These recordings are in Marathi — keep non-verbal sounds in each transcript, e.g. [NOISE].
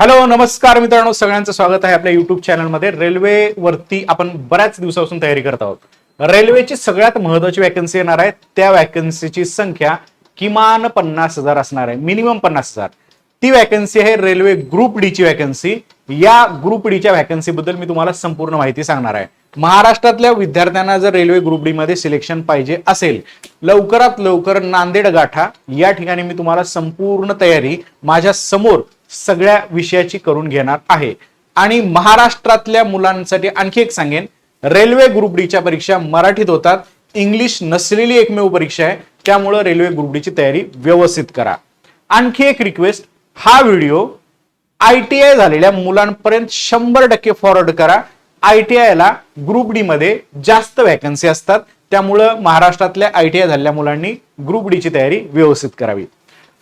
हॅलो नमस्कार मित्रांनो. सगळ्यांचं स्वागत आहे आपल्या युट्यूब चॅनलमध्ये रेल्वेवरती आपण बऱ्याच दिवसापासून तयारी करत आहोत. रेल्वेची सगळ्यात महत्वाची वॅकन्सी येणार आहे. त्या वॅकन्सीची संख्या किमान पन्नास हजार असणार आहे. मिनिमम पन्नास हजार. ती वॅकन्सी आहे रेल्वे ग्रुप डी ची वॅकन्सी या ग्रुप डीच्या वॅकन्सी बद्दल मी तुम्हाला संपूर्ण माहिती सांगणार आहे. महाराष्ट्रातल्या विद्यार्थ्यांना जर रेल्वे ग्रुप डी मध्ये सिलेक्शन पाहिजे असेल लवकरात लवकर नांदेड गाठा. या ठिकाणी मी तुम्हाला संपूर्ण तयारी माझ्यासमोर सगळ्या विषयाची करून घेणार आहे. आणि महाराष्ट्रातल्या मुलांसाठी आणखी एक सांगेन रेल्वे ग्रुप डीच्या परीक्षा मराठीत होतात इंग्लिश नसलेली एकमेव परीक्षा आहे त्यामुळं रेल्वे ग्रुप डीची तयारी व्यवस्थित करा. आणखी एक रिक्वेस्ट हा व्हिडिओ आय टी आय झालेल्या मुलांपर्यंत शंभर टक्के फॉरवर्ड करा. आय टी आयला ग्रुप डी मध्ये जास्त व्हॅकन्सी असतात त्यामुळं महाराष्ट्रातल्या आय टी आय झालेल्या मुलांनी ग्रुप डी ची तयारी व्यवस्थित करावी.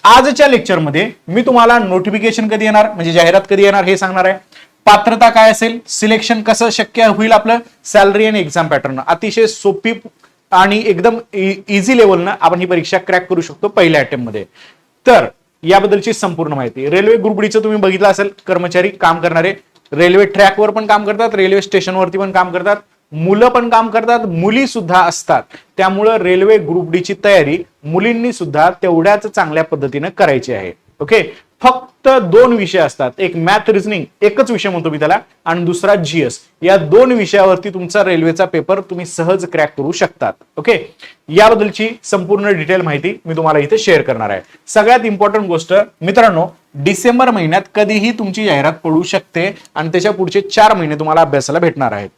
आजच्या लेक्चरमध्ये मी तुम्हाला नोटिफिकेशन कधी येणार? म्हणजे जाहिरात कधी येणार हे सांगणार आहे. पात्रता काय असेल? सिलेक्शन कसं शक्य होईल आपलं? सॅलरी आणि एक्झाम पॅटर्न अतिशय सोपी आणि एकदम e-, इझी लेवलनं आपण ही परीक्षा क्रॅक करू शकतो पहिल्या अटेम्प्टमध्ये. तर याबद्दलची संपूर्ण माहिती. रेल्वे ग्रुपडीचं तुम्ही बघितलं असेल कर्मचारी काम करणारे. रेल्वे ट्रॅकवर पण काम करतात रेल्वे स्टेशनवरती पण काम करतात. मुलं पण काम करतात मुली सुद्धा असतात. त्यामुळं रेल्वे ग्रुप डी ची तयारी मुलींनी सुद्धा तेवढ्याच चांगल्या पद्धतीनं करायची आहे. ओके? फक्त दोन विषय असतात. एक मॅथ रिझनिंग एकच विषय म्हणतो मी त्याला आणि दुसरा जीएस या दोन विषयावरती तुमचा रेल्वेचा पेपर तुम्ही सहज क्रॅक करू शकतात. ओके? याबद्दलची संपूर्ण डिटेल माहिती मी तुम्हाला इथे शेअर करणार आहे. सगळ्यात इम्पॉर्टंट गोष्ट मित्रांनो डिसेंबर महिन्यात कधीही तुमची जाहिरात पडू शकते आणि त्याच्या पुढचे चार महिने तुम्हाला अभ्यासाला भेटणार आहेत.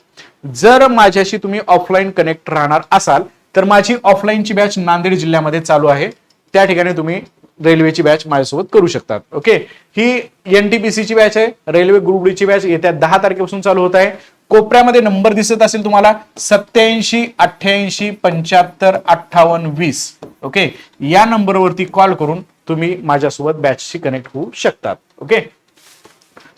जर माझ्याशी तुम्ही ऑफलाईन कनेक्ट राहणार असाल तर माझी ऑफलाईनची बॅच नांदेड जिल्ह्यामध्ये चालू आहे. त्या ठिकाणी तुम्ही रेल्वेची बॅच माझ्यासोबत करू शकतात. ओके ही एनटीपीसीची बॅच आहे. रेल्वे गुरुगुडीची बॅच येत्या दहा तारखेपासून चालू होत आहे. कोपऱ्यामध्ये नंबर दिसत असेल तुम्हाला सत्याऐंशी अठ्ठ्याऐंशी पंच्याहत्तर अठ्ठावन्न वीस. ओके या नंबरवरती कॉल करून तुम्ही माझ्यासोबत बॅचशी कनेक्ट होऊ शकतात. ओके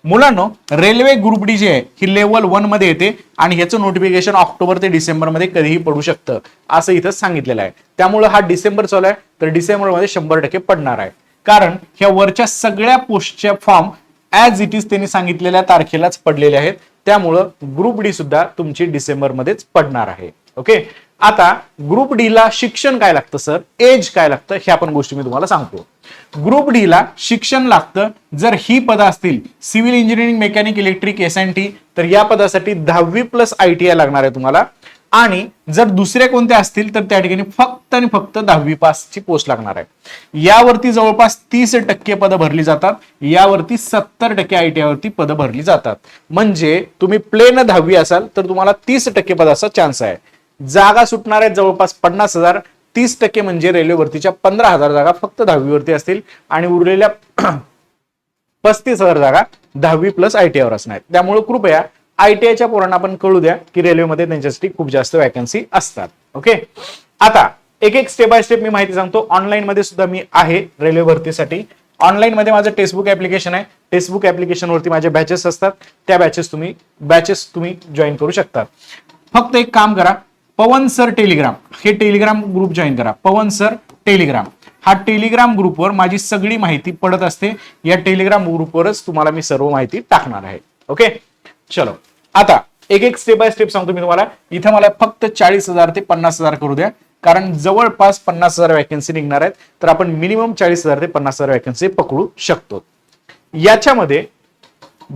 मुलांनो रेल्वे ग्रुप डी जी आहे ही लेवल वनमध्ये येते आणि ह्याचं नोटिफिकेशन ऑक्टोबर ते डिसेंबरमध्ये कधीही पडू शकतं असं इथं सांगितलेलं आहे. त्यामुळे हा डिसेंबर चालू आहे तर डिसेंबरमध्ये शंभर टक्के पडणार आहे. कारण ह्या वरच्या सगळ्या पोस्टच्या फॉर्म ऍज इट इज त्यांनी सांगितलेल्या तारखेलाच पडलेले आहेत. त्यामुळं ग्रुप डी सुद्धा तुमची डिसेंबर मध्येच पडणार आहे. ओके? आता ग्रुप डी ला शिक्षण काय लागतं सर? एज काय लागतं ह्या पण गोष्टी मी तुम्हाला सांगतो. ग्रुप डी ला शिक्षण लागतं. जर ही पदं असतील civil engineering mechanic electric S N T तर या पदासाठी दहावी प्लस आय टी आय लागणार आहे तुम्हाला. आणि जर दुसरे कोणते असतील तर त्या ठिकाणी फक्त आणि फक्त दहावी पासची पोस्ट लागणार आहे. यावरती जवळपास तीस टक्के पदं भरली जातात. यावरती सत्तर टक्के आय टी आयवरती पदं भरली जातात. म्हणजे तुम्ही प्लेन दहावी असाल तर तुम्हाला तीस टक्के पदाचा चान्स आहे. जागा सुटणार आहेत जवळपास पन्नास हजार. तीस टक्के म्हणजे रेल्वे भरतीच्या पंधरा हजार जागा फक्त दहावीवरती असतील आणि उरलेल्या [CLEARS THROAT] पस्तीस हजार जागा दहावी प्लस आय टी आयवर असणार आहेत. त्यामुळे कृपया आय टी आयच्या पोरांना आपण कळू द्या की रेल्वेमध्ये त्यांच्यासाठी खूप जास्त वॅकन्सी असतात. ओके आता एक एक स्टेप बाय स्टेप मी माहिती सांगतो. ऑनलाईन मध्ये सुद्धा मी आहे रेल्वे भरतीसाठी ऑनलाईन मध्ये माझं टेक्स्टबुक ऍप्लिकेशन आहे. टेक्स्टबुक ऍप्लिकेशन वरती माझे बॅचेस असतात. त्या बॅचेस तुम्ही बॅचेस तुम्ही जॉईन करू शकता. फक्त एक काम करा. Pavan sir Telegram. हे टेलिग्राम ग्रुप जॉईन करा. Pavan sir Telegram. हा टेलिग्राम ग्रुपवर माझी सगळी माहिती पडत असते. या टेलिग्राम ग्रुपवरच तुम्हाला मी सर्व माहिती टाकणार आहे. ओके चलो. आता एक एक स्टेप बाय स्टेप सांगतो मी तुम्हाला. इथं मला फक्त चाळीस हजार ते पन्नास हजार करू द्या. कारण जवळपास पन्नास हजार वॅकन्सी निघणार आहेत. तर आपण मिनिमम चाळीस हजार ते पन्नास हजार वॅकन्सी पकडू शकतो. याच्यामध्ये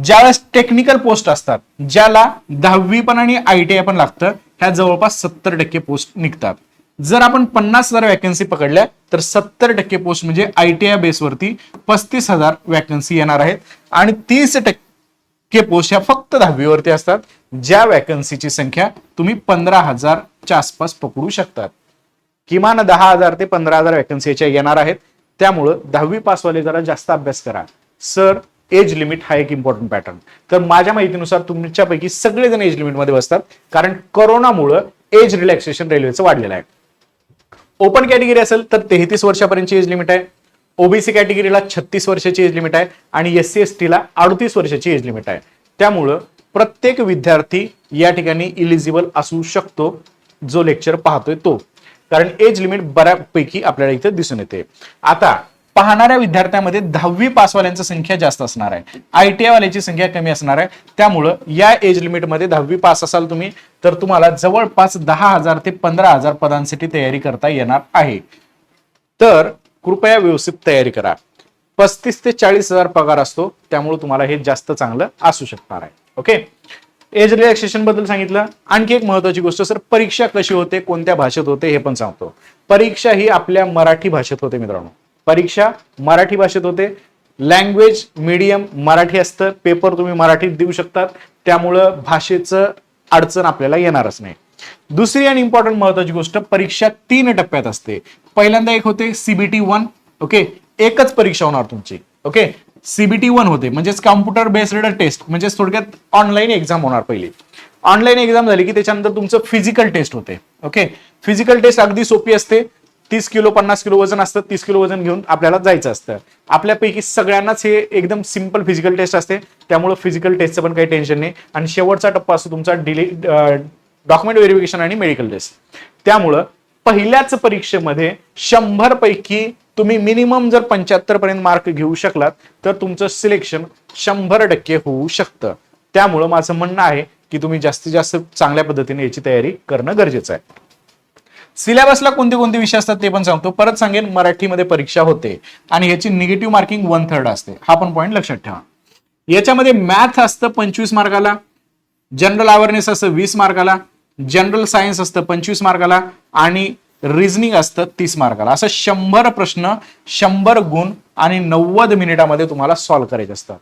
ज्यावेळेस टेक्निकल पोस्ट असतात ज्याला दहावी पण आणि आय टी आय पण लागतं ह्या जवळपास सत्तर टक्के पोस्ट निघतात. जर आपण पन्नास हजार वॅकन्सी पकडल्या तर सत्तर टक्के पोस्ट म्हणजे आय टी आय बेसवरती पस्तीस हजार वॅकन्सी येणार आहेत. आणि तीस टक्के पोस्ट ह्या फक्त दहावीवरती असतात ज्या वॅकन्सीची संख्या तुम्ही पंधरा हजारच्या आसपास पकडू शकतात. किमान दहा हजार ते पंधरा हजार वॅकन्सीच्या येणार आहेत. त्यामुळं दहावी पासवाले जरा जास्त अभ्यास करा. सर एज लिमिट हा एक इम्पॉर्टंट पॅटर्न तर माझ्या माहितीनुसार तुमच्यापैकी सगळेजण एज लिमिटमध्ये बसतात कारण कोरोनामुळं एज रिलॅक्सेशन रेल्वेचं वाढलेलं आहे. ओपन कॅटेगरी असेल तर तेहतीस वर्षापर्यंतची एज लिमिट आहे. ओबीसी कॅटेगरीला छत्तीस वर्षाची एज लिमिट आहे आणि एस सी एस टीला अडतीस वर्षाची एज लिमिट आहे. त्यामुळं प्रत्येक विद्यार्थी या ठिकाणी इलिजिबल असू शकतो जो लेक्चर पाहतोय तो. कारण एज लिमिट बऱ्यापैकी आपल्याला इथे दिसून येते. आता पाहणाऱ्या विद्यार्थ्यांमध्ये दहावी पासवाल्यांची संख्या जास्त असणार आहे. आय टी वाल्याची संख्या कमी असणार आहे. त्यामुळं या एज लिमिटमध्ये दहावी पास असाल तुम्ही तर तुम्हाला जवळपास दहा हजार ते पंधरा हजार पदांसाठी तयारी करता येणार आहे. तर कृपया व्यवस्थित तयारी करा. पस्तीस ते चाळीस हजार पगार असतो त्यामुळे तुम्हाला हे जास्त चांगलं असू शकणार आहे. ओके? एज रिलॅक्सेशनबद्दल सांगितलं. आणखी एक महत्वाची गोष्ट सर परीक्षा कशी होते कोणत्या भाषेत होते हे पण सांगतो. परीक्षा ही आपल्या मराठी भाषेत होते मित्रांनो. परीक्षा मराठी भाषेत होते. लँग्वेज मीडियम मराठी असतं. पेपर तुम्ही मराठीत देऊ शकतात. त्यामुळं भाषेचं अडचण आपल्याला येणारच नाही. दुसरी आणि इम्पॉर्टंट महत्वाची गोष्ट परीक्षा तीन टप्प्यात असते. पहिल्यांदा एक होते सीबीटी वन ओके एकच परीक्षा होणार तुमची ओके सीबीटी वन होते. म्हणजेच कॉम्प्युटर बेस्ड टेस्ट म्हणजेच थोडक्यात ऑनलाईन एक्झाम होणार पहिली. ऑनलाईन एक्झाम झाली की त्याच्यानंतर तुमचं फिजिकल टेस्ट होते ओके फिजिकल टेस्ट अगदी सोपी असते. तीस किलो पन्नास किलो वजन असतं तीस किलो वजन घेऊन आपल्याला जायचं असतं. आपल्यापैकी सगळ्यांनाच हे एकदम सिंपल फिजिकल टेस्ट असते. त्यामुळे फिजिकल टेस्टचं पण काही टेन्शन नाही. आणि शेवटचा टप्पा असतो तुमचा डिली डॉक्युमेंट व्हेरिफिकेशन आणि मेडिकल टेस्ट त्यामुळं पहिल्याच परीक्षेमध्ये शंभर पैकी तुम्ही मिनिमम जर पंच्याहत्तर पर्यंत मार्क घेऊ शकलात तर तुमचं सिलेक्शन शंभर टक्के होऊ शकतं. त्यामुळं माझं म्हणणं आहे की तुम्ही जास्तीत जास्त चांगल्या पद्धतीने याची तयारी करणं गरजेचं आहे. सिलेबसला कोणते कोणते विषय असतात ते पण सांगतो. परत सांगेन मराठीमध्ये परीक्षा होते आणि याची निगेटिव्ह मार्किंग वन थर्ड असते. हा पण पॉईंट लक्षात ठेवा. याच्यामध्ये मॅथ असतं पंचवीस मार्काला जनरल अवेअरनेस असतं वीस मार्काला जनरल सायन्स असतं पंचवीस मार्काला आणि रिझनिंग असतं तीस मार्काला. असं शंभर प्रश्न शंभर गुण आणि नव्वद मिनिटामध्ये तुम्हाला सॉल्व्ह करायचे असतं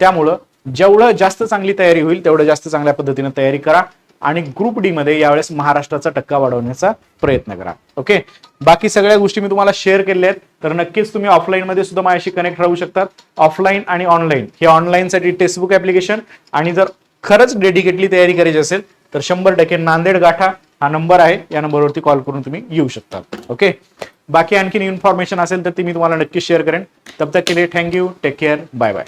त्यामुळं जेवढं जास्त चांगली तयारी होईल तेवढं जास्त चांगल्या पद्धतीने तयारी करा. आणि ग्रुप डी मध्ये यावेळेस महाराष्ट्राचा टक्का वाढवण्याचा प्रयत्न करा. ओके बाकी सगळ्या गोष्टी मी तुम्हाला शेअर केलेल्या आहेत. तर नक्कीच तुम्ही ऑफलाईन मध्ये सुद्धा माझ्याशी कनेक्ट राहू शकतात. ऑफलाईन आणि ऑनलाईन हे ऑनलाईनसाठी टेक्स्टबुक ऍप्लिकेशन आणि जर खरंच डेडिकेटली तयारी करायची असेल तर शंभर टक्के नांदेड गाठा हा नंबर आहे. या नंबरवरती कॉल करून तुम्ही येऊ शकता. ओके बाकी आणखी इन्फॉर्मेशन असेल तर ती मी तुम्हाला नक्की शेअर करेन. तब तक के लिए thank you take care bye bye